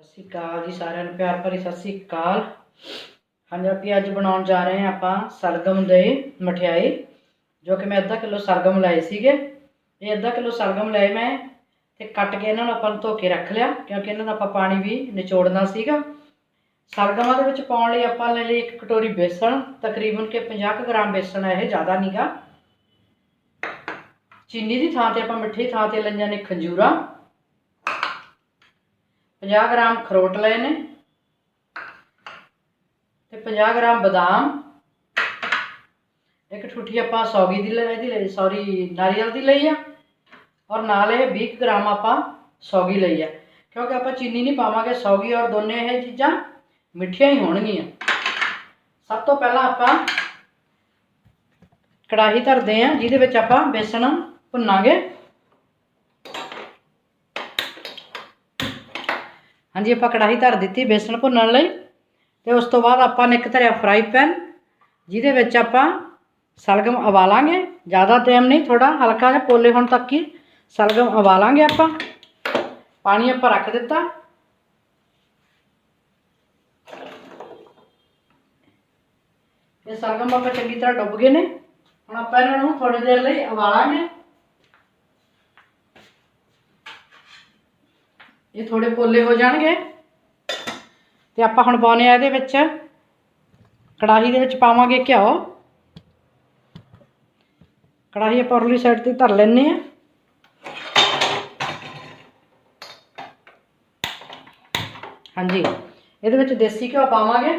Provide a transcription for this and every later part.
ਸਤਿ ਸ਼੍ਰੀ ਅਕਾਲ ਜੀ ਸਾਰਿਆਂ ਨੂੰ, ਪਿਆਰ ਭਰੀ ਸਤਿ ਸ਼੍ਰੀ ਅਕਾਲ। ਹਾਂਜੀ, ਆਪਾਂ ਅੱਜ ਬਣਾਉਣ ਜਾ ਰਹੇ ਹਾਂ ਆਪਾਂ ਸਰਗਮ ਦੇ ਮਠਿਆਈ, ਜੋ ਕਿ ਮੈਂ ਅੱਧਾ ਕਿਲੋ ਸਰਗਮ ਲਏ ਸੀਗੇ। ਇਹ ਅੱਧਾ ਕਿਲੋ ਸਰਗਮ ਲਏ ਮੈਂ ਤੇ ਕੱਟ ਕੇ ਇਹਨਾਂ ਨੂੰ ਆਪਾਂ ਨੂੰ ਧੋ ਕੇ ਰੱਖ ਲਿਆ, ਕਿਉਂਕਿ ਇਹਨਾਂ ਦਾ ਆਪਾਂ ਪਾਣੀ ਵੀ ਨਿਚੋੜਨਾ ਸੀਗਾ। ਸਰਗਮਾਂ ਦੇ ਵਿੱਚ ਪਾਉਣ ਲਈ ਆਪਾਂ ਲੈ ਲਈ ਇੱਕ ਕਟੋਰੀ ਬੇਸਣ, ਤਕਰੀਬਨ ਕਿ 50 ਕੁ ਗ੍ਰਾਮ ਬੇਸਣ ਹੈ, ਇਹ ਜ਼ਿਆਦਾ ਨਹੀਂਗਾ ਚੀਨੀ ਦੀ ਥਾਂ ਤੇ ਆਪਾਂ ਮਿੱਠੀ ਥਾਂ ਤੇ ਲਈਆਂ ਨੇ ਖੰਜੂਰਾ। 50 ਗ੍ਰਾਮ ਖਰੋਟ ਲਏ ਨੇ ਤੇ 50 ਗ੍ਰਾਮ ਬਦਾਮ, ਇੱਕ ਠੁੱਠੀ ਆਪਾਂ ਸੌਗੀ ਦੀ ਲਈ ਦੀ ਲਈ, ਸੌਰੀ, ਨਾਰੀਅਲ ਦੀ ਲਈ ਆ, ਔਰ ਨਾਲ ਇਹ 20 ਕੁ ਗ੍ਰਾਮ ਆਪਾਂ ਸੌਗੀ ਲਈ ਆ। ਕਿਉਂਕਿ ਆਪਾਂ ਚੀਨੀ ਨਹੀਂ ਪਾਵਾਂਗੇ, ਸੌਗੀ ਔਰ ਦੋਨੇ ਇਹ ਚੀਜ਼ਾਂ ਮਿੱਠੀਆਂ ਹੀ ਹੋਣਗੀਆਂ। ਸਭ ਤੋਂ ਪਹਿਲਾਂ ਆਪਾਂ ਕੜਾਹੀ ਧਰਦੇ ਆ ਜਿਹਦੇ ਵਿੱਚ ਆਪਾਂ ਬੇਸਣ ਭੁੰਨਾਂਗੇ। ਹਾਂਜੀ ਆਪਾਂ ਕੜਾਹੀ ਧਰ ਦਿੱਤੀ ਬੇਸਣ ਭੁੰਨਣ ਲਈ ਤੇ ਉਸ ਤੋਂ ਬਾਅਦ ਆਪਾਂ ਨੇ ਇੱਕ ਧਰਿਆ ਫਰਾਈ ਪੈਨ ਜਿਹਦੇ ਵਿੱਚ ਆਪਾਂ ਸਲਗਮ ਉਬਾਲਾਂਗੇ ਜ਼ਿਆਦਾ ਟਾਈਮ ਨਹੀਂ ਥੋੜਾ ਹਲਕਾ ਜਿਹਾ ਪੋਲੇ ਹੋਣ ਤੱਕ ਹੀ ਸਲਗਮ ਉਬਾਲਾਂਗੇ ਆਪਾਂ ਪਾਣੀ ਆਪਾਂ ਰੱਖ ਦਿੱਤਾ ਇਹ ਸਲਗਮ ਆਪਾਂ ਚੰਗੀ ਤਰ੍ਹਾਂ ਡੁੱਬ ਗਏ ਨੇ ਹੁਣ ਆਪਾਂ ਇਹਨਾਂ ਨੂੰ ਥੋੜੀ ਦੇਰ ਲਈ ਉਬਾਲਾਂਗੇ ਇਹ ਥੋੜੇ ਪੋਲੇ ਹੋ ਜਾਣਗੇ ਤੇ ਆਪਾਂ ਹੁਣ ਪਾਉਣੇ ਆ ਇਹਦੇ ਵਿੱਚ। ਕੜਾਹੀ ਦੇ ਵਿੱਚ ਪਾਵਾਂਗੇ ਘਿਓ। ਕੜਾਹੀ ਆਪਾਂ ਉਰਲੀ ਸਾਈਡ ਤੇ ਧਰ ਲੈਣੇ ਆ। ਹਾਂਜੀ, ਇਹਦੇ ਵਿੱਚ ਦੇਸੀ ਘਿਓ ਪਾਵਾਂਗੇ।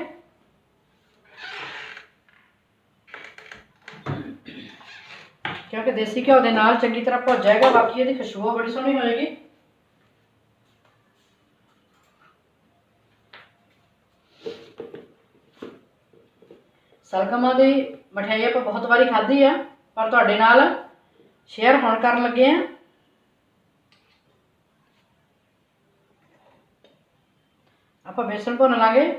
ਕਿਉਂਕਿ ਦੇਸੀ ਘਿਓ ਦੇ ਨਾਲ ਚੰਗੀ ਤਰ੍ਹਾਂ ਭੁੱਜ ਜਾਏਗਾ, ਬਾਕੀ ਇਹਦੀ ਖੁਸ਼ਬੂ ਬੜੀ ਸੋਹਣੀ ਹੋਏਗੀ। ਸਲਗਮਾਂ ਦੀ ਮਠਿਆਈ ਆਪਾਂ ਬਹੁਤ ਵਾਰੀ ਖਾਧੀ ਆ, ਪਰ ਤੁਹਾਡੇ ਨਾਲ ਸ਼ੇਅਰ ਹੁਣ ਕਰਨ ਲੱਗੇ ਆ। ਆਪਾਂ ਬੇਸਣ ਭੁੰਨ ਲਾਂਗੇ।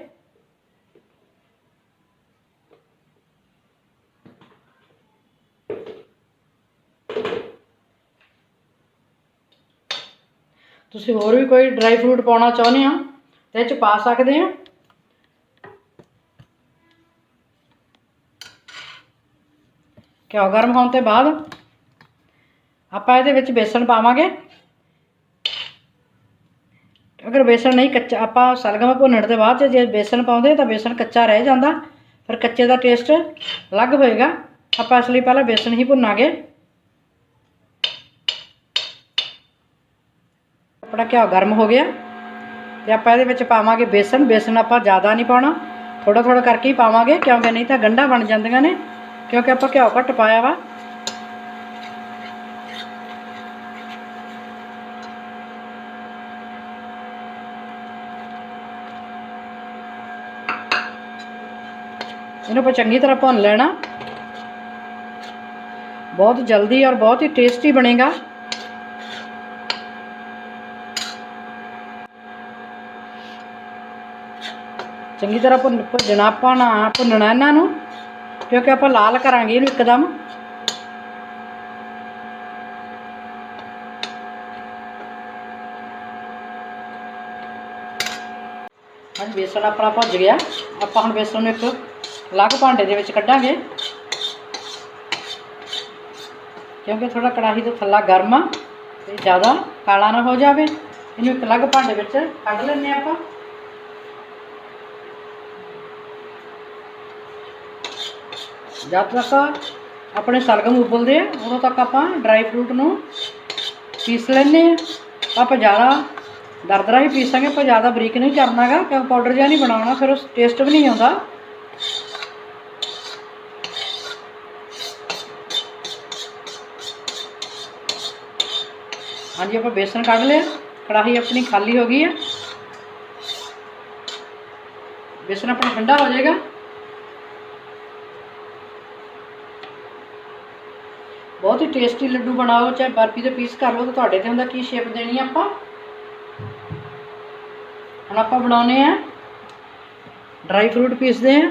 ਤੁਸੀਂ ਹੋਰ ਵੀ ਕੋਈ ਡਰਾਈ ਫਰੂਟ ਪਾਉਣਾ ਚਾਹੁੰਦੇ ਹੋ, ਤੇ ਇਹ ਚ ਪਾ ਸਕਦੇ ਹੋ। ਘਿਓ ਗਰਮ ਹੋਣ ਤੋਂ ਬਾਅਦ ਆਪਾਂ ਇਹਦੇ ਵਿੱਚ ਬੇਸਣ ਪਾਵਾਂਗੇ। ਅਗਰ ਬੇਸਣ ਨਹੀਂ ਕੱਚਾ, ਆਪਾਂ ਸਲਗਮ ਭੁੰਨਣ ਦੇ ਬਾਅਦ 'ਚ ਜੇ ਬੇਸਣ ਪਾਉਂਦੇ ਤਾਂ ਬੇਸਣ ਕੱਚਾ ਰਹਿ ਜਾਂਦਾ, ਫਿਰ ਕੱਚੇ ਦਾ ਟੇਸਟ ਅਲੱਗ ਹੋਏਗਾ। ਆਪਾਂ ਇਸ ਲਈ ਪਹਿਲਾਂ ਬੇਸਣ ਹੀ ਭੁੰਨਾਂਗੇ। ਆਪਣਾ ਘਿਓ ਗਰਮ ਹੋ ਗਿਆ ਤੇ ਆਪਾਂ ਇਹਦੇ ਵਿੱਚ ਪਾਵਾਂਗੇ ਬੇਸਣ। ਬੇਸਣ ਆਪਾਂ ਜ਼ਿਆਦਾ ਨਹੀਂ ਪਾਉਣਾ ਥੋੜਾ ਥੋੜਾ ਕਰਕੇ ਹੀ ਪਾਵਾਂਗੇ, ਕਿਉਂਕਿ ਨਹੀਂ ਤਾਂ ਗੰਢਾਂ ਬਣ ਜਾਂਦੀਆਂ ਨੇ। ਕਿਉਂਕਿ ਆਪਾਂ ਘਿਓ ਘੱਟ ਪਾਇਆ ਵਾ। ਇਹਨੂੰ ਆਪਾਂ ਚੰਗੀ ਤਰ੍ਹਾਂ ਭੁੰਨ ਲੈਣਾ। ਬਹੁਤ ਜਲਦੀ ਔਰ ਬਹੁਤ ਹੀ ਟੇਸਟੀ ਬਣੇਗਾ। ਚੰਗੀ ਤਰ੍ਹਾਂ ਭੁੰਨ ਭੁੰਨਣਾ ਆਪਾਂ ਨਾ ਭੁੰਨਣਾ ਇਹਨਾਂ ਨੂੰ। ਕਿਉਂਕਿ ਆਪਾਂ ਲਾਲ ਕਰਾਂਗੇ ਇਹਨੂੰ ਇੱਕਦਮ? ਹਾਂਜੀ, ਬੇਸਣ ਆਪਣਾ ਭੁੱਜ ਗਿਆ। ਆਪਾਂ ਹੁਣ ਬੇਸਣ ਨੂੰ ਇੱਕ ਅਲੱਗ ਭਾਂਡੇ ਦੇ ਵਿੱਚ ਕੱਢਾਂਗੇ। ਕਿਉਂਕਿ ਥੋੜਾ ਕੜਾਹੀ ਦਾ ਥੱਲਾ ਗਰਮ ਆ ਤੇ ਜ਼ਿਆਦਾ ਕਾਲਾ ਨਾ ਹੋ ਜਾਵੇ। ਇਹਨੂੰ ਇੱਕ ਅਲੱਗ ਭਾਂਡੇ ਵਿੱਚ ਕੱਢ ਲੈਂਦੇ ਆਪਾਂ। ਜਦ ਤੱਕ ਆਪਣੇ ਸਲਗਮ ਉਬਲਦੇ ਆ, ਉਦੋਂ ਤੱਕ ਆਪਾਂ ਡਰਾਈ ਫਰੂਟ ਨੂੰ ਪੀਸ ਲੈਂਦੇ ਆ। ਆਪਾਂ ਜ਼ਿਆਦਾ ਦਰਦਰਾ ਹੀ ਪੀਸਾਂਗੇ ਆਪਾਂ ਜ਼ਿਆਦਾ ਬਰੀਕ ਨਹੀਂ ਕਰਨਾਗਾ ਕਿਉਂਕਿ ਪਾਊਡਰ ਜਿਹਾ ਨਹੀਂ ਬਣਾਉਣਾ, ਫਿਰ ਉਸ ਟੇਸਟ ਵੀ ਨਹੀਂ ਆਉਂਦਾ। ਹਾਂਜੀ, ਆਪਾਂ ਬੇਸਨ ਕੱਢ ਲਿਆ, ਕੜਾਹੀ ਆਪਣੀ ਖਾਲੀ ਹੋ ਗਈ ਹੈ ਬੇਸਨ ਆਪਣਾ ਠੰਡਾ ਹੋ ਜਾਏਗਾ। ਬਹੁਤ ਹੀ ਟੇਸਟੀ ਲੱਡੂ ਬਣਾਓ, ਚਾਹੇ ਬਰਫੀ ਦੇ ਪੀਸ ਕਰ ਲਓ ਤਾਂ ਤੁਹਾਡੇ ਤੇ ਹੁੰਦਾ, ਕੀ ਸ਼ੇਪ ਦੇਣੀ ਆ ਆਪਾਂ? ਹੁਣ ਆਪਾਂ ਬਣਾਉਨੇ ਆ ਡਰਾਈ ਫਰੂਟ ਪੀਸਦੇ ਆ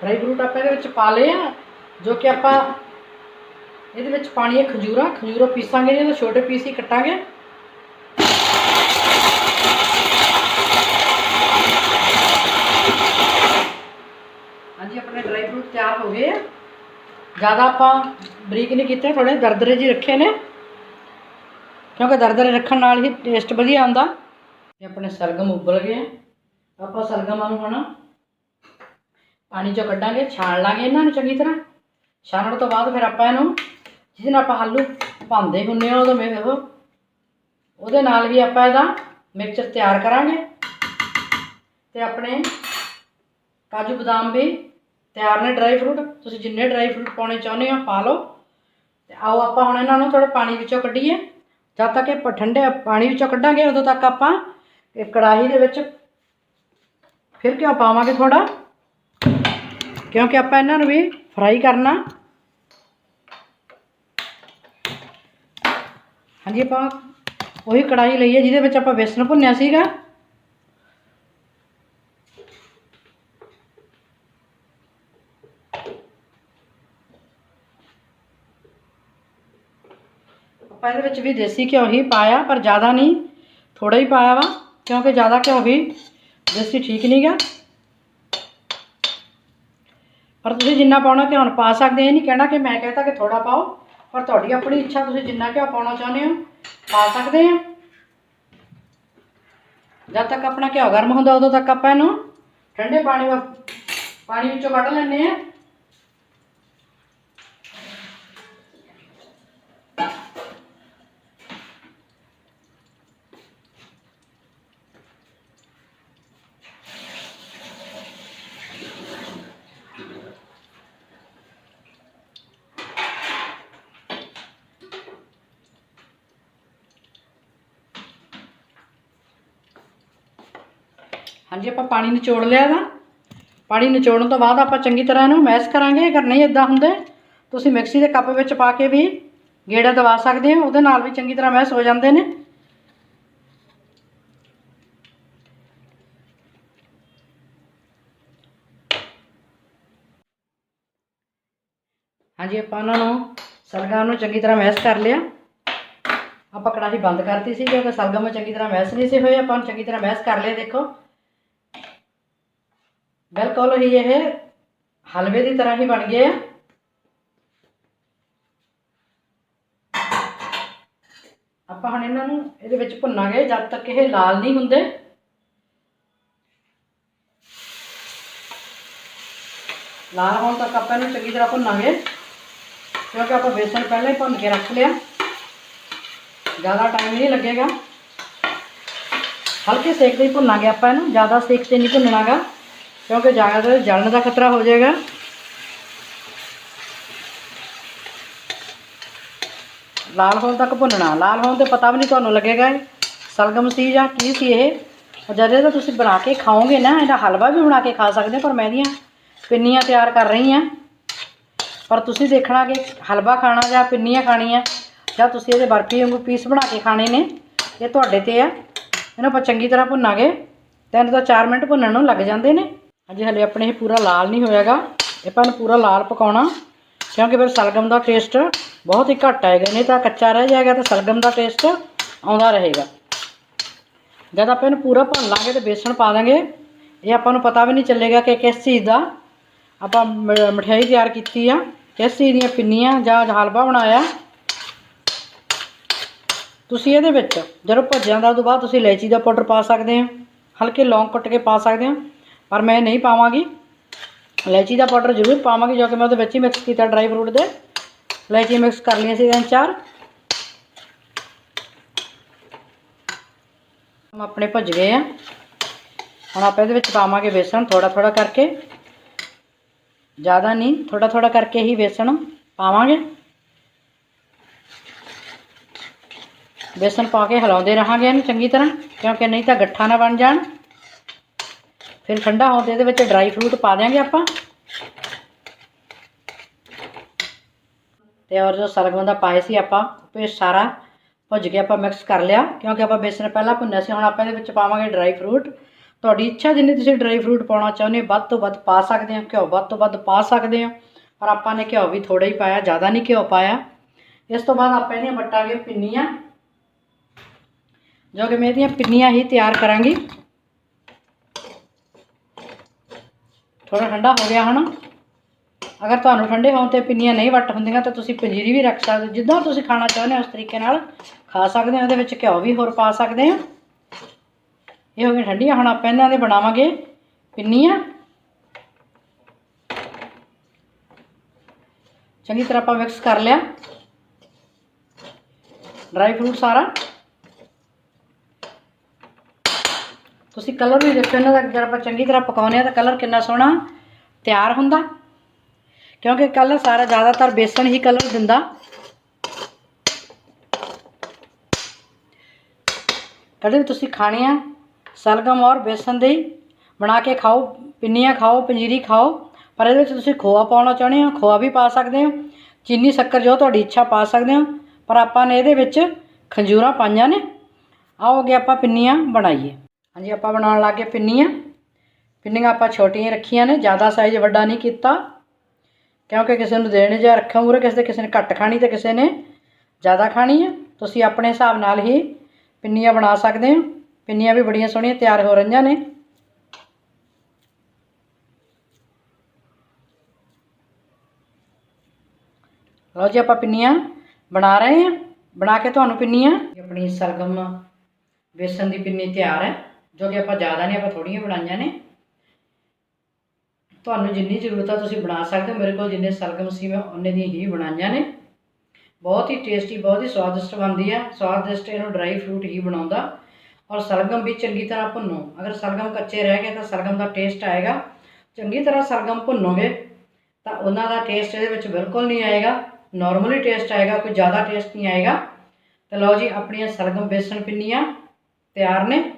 ਡਰਾਈ ਫਰੂਟ ਆਪਾਂ ਇਹਦੇ ਵਿੱਚ ਪਾ ਲਏ ਆ, ਜੋ ਕਿ ਆਪਾਂ ਇਹਦੇ ਵਿੱਚ ਪਾਣੀ ਹੈ ਖਜੂਰਾ ਖਜੂਰਾ ਪੀਸਾਂਗੇ ਜਦੋਂ ਛੋਟੇ ਪੀਸ ਹੀ ਕੱਟਾਂਗੇ ਹਾਂਜੀ ਆਪਣੇ ਡਰਾਈ ਫਰੂਟ ਤਿਆਰ ਹੋ ਗਏ ਆ। ਜ਼ਿਆਦਾ ਆਪਾਂ ਬਰੀਕ ਨਹੀਂ ਕੀਤੇ ਥੋੜੇ ਦਰਦਰੇ ਜੀ ਰੱਖੇ ਨੇ। ਕਿਉਂਕਿ ਦਰਦਰੇ ਰੱਖਣ ਨਾਲ ਹੀ ਟੇਸਟ ਵਧੀਆ ਆਉਂਦਾ। ਤੇ ਆਪਣੇ ਸਰਗਮ ਉਬਲ ਗਏ ਆਪਾਂ ਸਰਗਮਾਂ ਨੂੰ ਹੁਣ ਪਾਣੀ ਚੋਂ ਕੱਢਾਂਗੇ, ਛਾਣ ਲਾਂਗੇ ਇਹਨਾਂ ਨੂੰ ਚੰਗੀ ਤਰ੍ਹਾਂ। ਛਾਣਨ ਤੋਂ ਬਾਅਦ ਫਿਰ ਆਪਾਂ ਇਹਨੂੰ ਜਿਹਦੇ ਨਾਲ ਆਪਾਂ ਆਲੂ ਭਾਂਦੇ ਹੁੰਨੇ ਆ ਉਹਦੇ ਵਿੱਚ ਉਹ, ਉਹਦੇ ਨਾਲ ਵੀ ਆਪਾਂ ਇਹਦਾ ਮਿਕਸਚਰ ਤਿਆਰ ਕਰਾਂਗੇ। ਤੇ ਆਪਣੇ ਕਾਜੂ ਬਦਾਮ ਵੀ ਤਿਆਰ ਨੇ ਡਰਾਈ ਫਰੂਟ ਤੁਸੀਂ ਜਿੰਨੇ ਡਰਾਈ ਫਰੂਟ ਪਾਉਣੇ ਚਾਹੁੰਦੇ ਹੋ, ਪਾ ਲਓ। ਤੇ ਆਓ ਆਪਾਂ ਹੁਣ ਇਹਨਾਂ ਨੂੰ ਥੋੜਾ ਪਾਣੀ ਵਿੱਚੋਂ ਕੱਢੀਏ। ਜਦ ਤੱਕ ਇਹ ਠੰਡੇ ਪਾਣੀ ਵਿੱਚੋਂ ਕੱਢਾਂਗੇ, ਉਦੋਂ ਤੱਕ ਆਪਾਂ ਇਹ ਕੜਾਹੀ ਦੇ ਵਿੱਚ ਫਿਰ ਕਿਉਂ ਪਾਵਾਂਗੇ ਥੋੜਾ ਕਿਉਂਕਿ ਆਪਾਂ ਇਹਨਾਂ ਨੂੰ ਵੀ ਫਰਾਈ ਕਰਨਾ। ਹਾਂਜੀ, ਆਪਾਂ ਉਹੀ ਕੜਾਹੀ ਲਈ ਹੈ ਜਿਹਦੇ ਵਿੱਚ ਆਪਾਂ ਬੇਸਣ ਭੁੰਨਿਆ ਸੀਗਾ। ਆਪਾਂ ਇਹਦੇ ਵਿੱਚ ਵੀ ਦੇਸੀ ਘਿਓ ਹੀ ਪਾਇਆ, ਪਰ ਜ਼ਿਆਦਾ ਨਹੀਂ ਥੋੜਾ ਹੀ ਪਾਇਆ ਵਾ, ਕਿਉਂਕਿ ਜ਼ਿਆਦਾ ਘਿਓ ਵੀ ਦੇਸੀ ਠੀਕ ਨਹੀਂ ਨਹੀਂਗਾ ਪਰ ਤੁਸੀਂ ਜਿੰਨਾ ਪਾਉਣਾ ਘਿਓ ਨੂੰ ਪਾ ਸਕਦੇ, ਇਹ ਨਹੀਂ ਕਹਿਣਾ ਕਿ ਮੈਂ ਕਹਤਾ ਕਿ ਥੋੜਾ ਪਾਓ, ਪਰ ਤੁਹਾਡੀ ਆਪਣੀ ਇੱਛਾ, ਤੁਸੀਂ ਜਿੰਨਾ ਘਿਓ ਪਾਉਣਾ ਚਾਹੁੰਦੇ ਹੋ, ਪਾ ਸਕਦੇ ਆ। ਜਦ ਤੱਕ ਆਪਣਾ ਘਿਓ ਗਰਮ ਹੁੰਦਾ, ਉਦੋਂ ਤੱਕ ਆਪਾਂ ਇਹਨੂੰ ਠੰਡੇ ਪਾਣੀ ਪਾਣੀ ਵਿੱਚੋਂ ਕੱਢ ਲੈਂਦੇ ਆ। ਹਾਂਜੀ, ਆਪਾਂ ਪਾਣੀ ਨਿਚੋੜ ਲਿਆ ਵਾ ਪਾਣੀ ਨਿਚੋੜਨ ਤੋਂ ਬਾਅਦ ਆਪਾਂ ਚੰਗੀ ਤਰ੍ਹਾਂ ਇਹਨੂੰ ਮੈਸ਼ ਕਰਾਂਗੇ, ਅਗਰ ਨਹੀਂ ਇਦਾਂ ਹੁੰਦੇ, ਤੁਸੀਂ ਮਿਕਸੀ ਦੇ ਕੱਪ ਵਿੱਚ ਪਾ ਕੇ ਵੀ ਗੇੜਾ ਦਵਾ ਸਕਦੇ ਹੋ, ਉਹਦੇ ਨਾਲ ਵੀ ਚੰਗੀ ਤਰ੍ਹਾਂ ਮੈਸ਼ ਹੋ ਜਾਂਦੇ ਨੇ। ਹਾਂਜੀ, ਆਪਾਂ ਉਹਨਾਂ ਨੂੰ ਸਲਗਮ ਨੂੰ ਚੰਗੀ ਤਰ੍ਹਾਂ ਮੈਸ਼ ਕਰ ਲਿਆ। ਆਪਾਂ ਕੜਾਹੀ ਬੰਦ ਕਰਤੀ ਸੀ, ਕਿਉਂਕਿ ਸਲਗਮ ਚੰਗੀ ਤਰ੍ਹਾਂ ਮੈਸ਼ ਨਹੀਂ ਸੀ ਹੋਏ, ਆਪਾਂ ਨੂੰ ਚੰਗੀ ਤਰ੍ਹਾਂ ਮੈਸ਼ ਕਰ ਲਿਆ ਦੇਖੋ। ਬਿਲਕੁਲ ਹੀ ਇਹ ਹਲਵੇ ਦੀ ਤਰ੍ਹਾਂ ਹੀ ਬਣ ਗਏ ਆ ਆਪਾਂ ਹੁਣ ਇਹਨਾਂ ਨੂੰ ਇਹਦੇ ਵਿੱਚ ਭੁੰਨਾਂਗੇ ਜਦ ਤੱਕ ਇਹ ਲਾਲ ਨਹੀਂ ਹੁੰਦੇ ਲਾਲ ਹੋਣ ਤੱਕ ਆਪਾਂ ਇਹਨੂੰ ਚੰਗੀ ਤਰ੍ਹਾਂ ਭੁੰਨਾਂਗੇ ਕਿਉਂਕਿ ਆਪਾਂ ਬੇਸਣ ਪਹਿਲਾਂ ਹੀ ਭੁੰਨ ਕੇ ਰੱਖ ਲਿਆ ਜ਼ਿਆਦਾ ਟਾਈਮ ਨਹੀਂ ਲੱਗੇਗਾ ਹਲਕੇ ਸੇਕ ਤੇ ਹੀ ਭੁੰਨਾਂਗੇ ਆਪਾਂ ਇਹਨੂੰ ਜ਼ਿਆਦਾ ਸੇਕ ਤੇ ਨਹੀਂ ਭੁੰਨਣਾਗਾ ਕਿਉਂਕਿ ਜ਼ਿਆਦਾ ਜਲਣ ਦਾ ਖਤਰਾ ਹੋ ਜਾਏਗਾ। ਲਾਲ ਹੋਣ ਤੱਕ ਭੁੰਨਣਾ। ਲਾਲ ਹੋਣ ਤੇ ਪਤਾ ਵੀ ਨਹੀਂ ਤੁਹਾਨੂੰ ਲੱਗੇਗਾ ਇਹ ਸਲਗਮ ਸੀ ਜਾਂ ਕੀ ਸੀ ਇਹ। ਔਰ ਜਦ ਇਹ ਤੁਸੀਂ ਬਣਾ ਕੇ ਖਾਓਗੇ ਨਾ, ਇਹਦਾ ਹਲਵਾ ਵੀ ਬਣਾ ਕੇ ਖਾ ਸਕਦੇ ਪਰ ਮੈਂ ਇਹਦੀਆਂ ਪਿੰਨੀਆਂ ਤਿਆਰ ਕਰ ਰਹੀ ਹਾਂ। ਪਰ ਤੁਸੀਂ ਦੇਖਣਾ ਕਿ ਹਲਵਾ ਖਾਣਾ ਜਾਂ ਪਿੰਨੀਆਂ ਖਾਣੀਆਂ, ਜਾਂ ਤੁਸੀਂ ਇਹਦੇ ਬਰਫੀ ਵਾਂਗੂ ਪੀਸ ਬਣਾ ਕੇ ਖਾਣੇ ਨੇ, ਇਹ ਤੁਹਾਡੇ ਤੇ ਆ। ਇਹਨੂੰ ਆਪਾਂ ਚੰਗੀ ਤਰ੍ਹਾਂ ਭੁੰਨਾਂਗੇ। ਤਿੰਨ ਤੋਂ 4 ਮਿੰਟ ਭੁੰਨਣ ਨੂੰ ਲੱਗ ਜਾਂਦੇ ਨੇ। ਅਜੇ ਹਲੇ ਆਪਣੇ ਇਹ ਪੂਰਾ ਲਾਲ ਨਹੀਂ ਹੋਇਆਗਾ। ਇਹ ਆਪਾਂ ਨੂੰ ਪੂਰਾ ਲਾਲ ਪਕਾਉਣਾ, ਕਿਉਂਕਿ ਫਿਰ ਸਲਗਮ ਦਾ ਟੇਸਟ ਬਹੁਤ ਹੀ ਘੱਟ ਆਏਗਾ ਨਹੀਂ ਤਾਂ ਕੱਚਾ ਰਹਿ ਜਾਏਗਾ ਤਾਂ ਸਲਗਮ ਦਾ ਟੇਸਟ ਆਉਂਦਾ ਰਹੇਗਾ। ਜਦ ਆਪਾਂ ਇਹਨੂੰ ਪੂਰਾ ਭੁੰਨ ਲਾਂਗੇ ਤੇ ਬੇਸਣ ਪਾ ਦਾਂਗੇ, ਇਹ ਆਪਾਂ ਨੂੰ ਪਤਾ ਵੀ ਨਹੀਂ ਚੱਲੇਗਾ ਕਿ ਕਿਸ ਚੀਜ਼ ਦਾ ਆਪਾਂ ਮ- ਮਠਿਆਈ ਤਿਆਰ ਕੀਤੀ ਆ, ਕਿਸ ਚੀਜ਼ ਦੀਆਂ ਪਿੰਨੀਆਂ ਜਾਂ ਹਲਵਾ ਬਣਾਇਆ। ਤੁਸੀਂ ਇਹਦੇ ਵਿੱਚ ਜਦੋਂ ਭੱਜਿਆਂ ਦਾ ਤੋਂ ਬਾਅਦ ਤੁਸੀਂ ਇਲਾਇਚੀ ਦਾ ਪਾਊਡਰ ਪਾ ਸਕਦੇ ਹੋ, ਹਲਕੇ ਲੌਂਗ ਕੱਟ ਕੇ ਪਾ ਸਕਦੇ ਹੋ। ਪਰ ਮੈਂ ਨਹੀਂ ਪਾਵਾਂਗੀ। ਇਲਾਇਚੀ ਦਾ ਪਾਊਡਰ ਜ਼ਰੂਰ ਪਾਵਾਂਗੀ, ਜੋ ਕਿ ਮੈਂ ਉਹਦੇ ਵਿੱਚ ਹੀ ਮਿਕਸ ਕੀਤਾ ਡਰਾਈ ਫਰੂਟ ਦੇ। ਇਲਾਇਚੀ ਮਿਕਸ ਕਰ ਲਈਆਂ ਸੀ ਤਿੰਨ ਚਾਰ। ਹਮ ਆਪਣੇ ਭੱਜ ਗਏ ਆ। ਹੁਣ ਆਪਾਂ ਇਹਦੇ ਵਿੱਚ ਪਾਵਾਂਗੇ ਬੇਸਣ ਥੋੜਾ ਥੋੜਾ ਕਰਕੇ। ਜ਼ਿਆਦਾ ਨਹੀਂ ਥੋੜਾ ਥੋੜਾ ਕਰਕੇ ਹੀ ਬੇਸਣ ਪਾਵਾਂਗੇ। ਬੇਸਣ ਪਾ ਕੇ ਹਿਲਾਉਂਦੇ ਰਹਾਂਗੇ ਇਹਨੂੰ ਚੰਗੀ ਤਰ੍ਹਾਂ, ਕਿਉਂਕਿ ਨਹੀਂ ਤਾਂ ਗੱਠਾ ਨਾ ਬਣ ਜਾਣ। ਫਿਰ ਠੰਡਾ ਹੋਣ ਤੇ ਇਹਦੇ ਵਿੱਚ ਡਰਾਈ ਫਰੂਟ ਪਾ ਦਿਆਂਗੇ ਆਪਾਂ। ਤੇ ਔਰ ਜੋ ਸਰਗਮ ਦਾ ਪਾਏ ਸੀ ਆਪਾਂ, ਉਹ ਸਾਰਾ ਭੁੱਜ ਕੇ ਆਪਾਂ ਮਿਕਸ ਕਰ ਲਿਆ। ਕਿਉਂਕਿ ਆਪਾਂ ਬੇਸਣ ਪਹਿਲਾਂ ਭੁੰਨਿਆ ਸੀ, ਹੁਣ ਆਪਾਂ ਇਹਦੇ ਵਿੱਚ ਪਾਵਾਂਗੇ ਡਰਾਈ ਫਰੂਟ ਤੁਹਾਡੀ ਇੱਛਾ ਜਿੰਨੀ ਤੁਸੀਂ ਡਰਾਈ ਫਰੂਟ ਪਾਉਣਾ ਚਾਹੁੰਦੇ ਵੱਧ ਤੋਂ ਵੱਧ ਪਾ ਸਕਦੇ ਹੋ, ਘਿਓ ਵੱਧ ਤੋਂ ਵੱਧ ਪਾ ਸਕਦੇ ਹੋ। ਪਰ ਆਪਾਂ ਨੇ ਘਿਓ ਵੀ ਥੋੜਾ ਹੀ ਪਾਇਆ, ਜ਼ਿਆਦਾ ਨਹੀਂ ਘਿਓ ਪਾਇਆ। ਇਸ ਤੋਂ ਬਾਅਦ ਆਪਾਂ ਇਹਦੀਆਂ ਵੱਟਾਂਗੇ ਪਿੰਨੀਆਂ। ਜੋ ਕਿ ਮੈਂ ਇਹਦੀਆਂ ਪਿੰਨੀਆਂ ਹੀ ਤਿਆਰ ਕਰਾਂਗੀ। ਥੋੜਾ ਠੰਡਾ ਹੋ ਗਿਆ ਹੁਣ ਅਗਰ ਤੁਹਾਨੂੰ ਠੰਡੇ ਹੋਣ ਤੇ ਪਿੰਨੀਆਂ ਨਹੀਂ ਵੱਟ ਹੁੰਦੀਆਂ ਤਾਂ ਤੁਸੀਂ ਪੰਜੀਰੀ ਵੀ ਰੱਖ ਸਕਦੇ ਜਿੱਦਾਂ ਤੁਸੀਂ ਖਾਣਾ ਚਾਹੁੰਦੇ ਹੋ, ਉਸ ਤਰੀਕੇ ਨਾਲ ਖਾ ਸਕਦੇ ਹੋ। ਉਹਦੇ ਵਿੱਚ ਘਿਓ ਵੀ ਹੋਰ ਪਾ ਸਕਦੇ ਹੋ। ਇਹ ਹੋ ਗਈਆਂ ਠੰਡੀਆਂ। ਹੁਣ ਆਪਾਂ ਇਹਨਾਂ ਦੇ ਬਣਾਵਾਂਗੇ ਪਿੰਨੀਆਂ। ਚੰਗੀ ਤਰ੍ਹਾਂ ਆਪਾਂ ਮਿਕਸ ਕਰ ਲਿਆ। ਡਰਾਈ ਫਰੂਟ ਸਾਰਾ। ਤੁਸੀਂ ਕਲਰ ਵੀ ਦੇਖੋ ਇਹਨਾਂ ਦਾ ਜਦ ਆਪਾਂ ਚੰਗੀ ਤਰ੍ਹਾਂ ਪਕਾਉਂਦੇ ਆ ਤਾਂ ਕਲਰ ਕਿੰਨਾ ਸੋਹਣਾ ਤਿਆਰ ਹੁੰਦਾ। ਕਿਉਂਕਿ ਕਲਰ ਸਾਰਾ ਜ਼ਿਆਦਾਤਰ ਬੇਸਣ ਹੀ ਕਲਰ ਦਿੰਦਾ। ਕਦੇ ਵੀ ਤੁਸੀਂ ਖਾਣੇ ਆ, ਸਲਗਮ ਔਰ ਬੇਸਣ ਦੇ ਬਣਾ ਕੇ ਖਾਓ, ਪਿੰਨੀਆਂ ਖਾਓ, ਪੰਜੀਰੀ ਖਾਓ, ਪਰ ਇਹਦੇ ਵਿੱਚ ਤੁਸੀਂ ਖੋਆ ਪਾਉਣਾ ਚਾਹੁੰਦੇ ਹੋ, ਖੋਆ ਵੀ ਪਾ ਸਕਦੇ ਹੋ, ਚੀਨੀ ਸ਼ੱਕਰ ਜੋ ਤੁਹਾਡੀ ਇੱਛਾ ਪਾ ਸਕਦੇ ਹੋ, ਪਰ ਆਪਾਂ ਨੇ ਇਹਦੇ ਵਿੱਚ ਖੰਜੂਰਾਂ ਪਾਈਆਂ ਨੇ। ਆਓਗੇ ਆਪਾਂ ਪਿੰਨੀਆਂ ਬਣਾਈਏ। ਹਾਂਜੀ, ਆਪਾਂ ਬਣਾਉਣ ਲੱਗੇ ਪਿੰਨੀਆਂ। ਪਿੰਨੀਆਂ ਆਪਾਂ ਛੋਟੀਆਂ ਰੱਖੀਆਂ ਨੇ, ਜ਼ਿਆਦਾ ਸਾਈਜ਼ ਵੱਡਾ ਨਹੀਂ ਕੀਤਾ। ਕਿਉਂਕਿ ਕਿਸੇ ਨੂੰ ਦੇਣ ਜਾਂ ਰੱਖਾਂ ਮੂਰੇ ਕਿਸੇ ਦੇ ਕਿਸੇ ਨੇ ਘੱਟ ਖਾਣੀ ਤੇ ਕਿਸੇ ਨੇ ਜ਼ਿਆਦਾ ਖਾਣੀ ਹੈ ਤੁਸੀਂ ਆਪਣੇ ਹਿਸਾਬ ਨਾਲ ਹੀ ਪਿੰਨੀਆਂ ਬਣਾ ਸਕਦੇ ਹੋ। ਪਿੰਨੀਆਂ ਵੀ ਬੜੀਆਂ ਸੋਹਣੀਆਂ ਤਿਆਰ ਹੋ ਰਹੀਆਂ ਨੇ। ਲਓ ਜੀ, ਆਪਾਂ ਪਿੰਨੀਆਂ ਬਣਾ ਰਹੇ ਹਾਂ। ਬਣਾ ਕੇ ਤੁਹਾਨੂੰ ਪਿੰਨੀਆਂ। ਆਪਣੀ ਸਰਗਮ ਬੇਸਨ ਦੀ ਪਿੰਨੀ ਤਿਆਰ ਹੈ। ਜੋ ਕਿ ਆਪਾਂ ਜ਼ਿਆਦਾ ਨਹੀਂ, ਆਪਾਂ ਥੋੜੀਆਂ ਬਣਾਈਆਂ ਨੇ। ਤੁਹਾਨੂੰ ਜਿੰਨੀ ਜ਼ਰੂਰਤ ਆ, ਤੁਸੀਂ ਬਣਾ ਸਕਦੇ ਹੋ। ਮੇਰੇ ਕੋਲ ਜਿੰਨੇ ਸਰਗਮ ਸੀ, ਮੈਂ ਉਹਨੇ ਦੀਆਂ ਹੀ ਬਣਾਈਆਂ ਨੇ। ਬਹੁਤ ਹੀ ਟੇਸਟੀ ਬਹੁਤ ਹੀ ਸਵਾਦਿਸ਼ਟ ਬਣਦੀ ਹੈ ਸਵਾਦਿਸ਼ਟ ਇਹਨੂੰ ਡਰਾਈ ਫਰੂਟ ਹੀ ਬਣਾਉਂਦਾ। ਔਰ ਸਰਗਮ ਵੀ ਚੰਗੀ ਤਰ੍ਹਾਂ ਭੁੰਨੋ। ਅਗਰ ਸਰਗਮ ਕੱਚੇ ਰਹਿ ਗਏ, ਤਾਂ ਸਰਗਮ ਦਾ ਟੇਸਟ ਆਏਗਾ। ਚੰਗੀ ਤਰ੍ਹਾਂ ਸਰਗਮ ਭੁੰਨੋਗੇ, ਤਾਂ ਉਹਨਾਂ ਦਾ ਟੇਸਟ ਇਹਦੇ ਵਿੱਚ ਬਿਲਕੁਲ ਨਹੀਂ ਆਏਗਾ। ਨਾਰਮਲੀ ਟੇਸਟ ਆਏਗਾ, ਕੋਈ ਜ਼ਿਆਦਾ ਟੇਸਟ ਨਹੀਂ ਆਏਗਾ। ਤਾਂ ਲਓ ਜੀ, ਆਪਣੀਆਂ ਸਰਗਮ ਬੇਸਣ ਪਿੰਨੀਆਂ ਤਿਆਰ ਨੇ।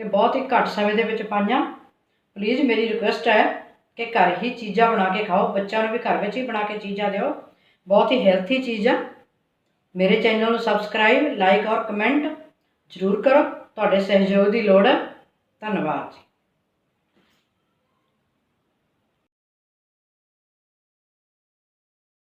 ਤੇ ਬਹੁਤ ਹੀ ਘੱਟ ਸਮੇਂ ਦੇ ਵਿੱਚ ਪਾਈਆਂ। ਪਲੀਜ਼ ਮੇਰੀ ਰਿਕੁਐਸਟ ਹੈ ਕਿ ਘਰ ਹੀ ਚੀਜ਼ਾਂ ਬਣਾ ਕੇ ਖਾਓ, ਬੱਚਿਆਂ ਨੂੰ ਵੀ ਘਰ ਵਿੱਚ ਹੀ ਬਣਾ ਕੇ ਚੀਜ਼ਾਂ ਦਿਓ। ਬਹੁਤ ਹੀ ਹੈਲਥੀ ਚੀਜ਼ ਆ। ਮੇਰੇ ਚੈਨਲ ਨੂੰ ਸਬਸਕ੍ਰਾਈਬ ਲਾਈਕ ਔਰ ਕਮੈਂਟ ਜ਼ਰੂਰ ਕਰੋ। ਤੁਹਾਡੇ ਸਹਿਯੋਗ ਦੀ ਲੋੜ ਹੈ। ਧੰਨਵਾਦ ਜੀ।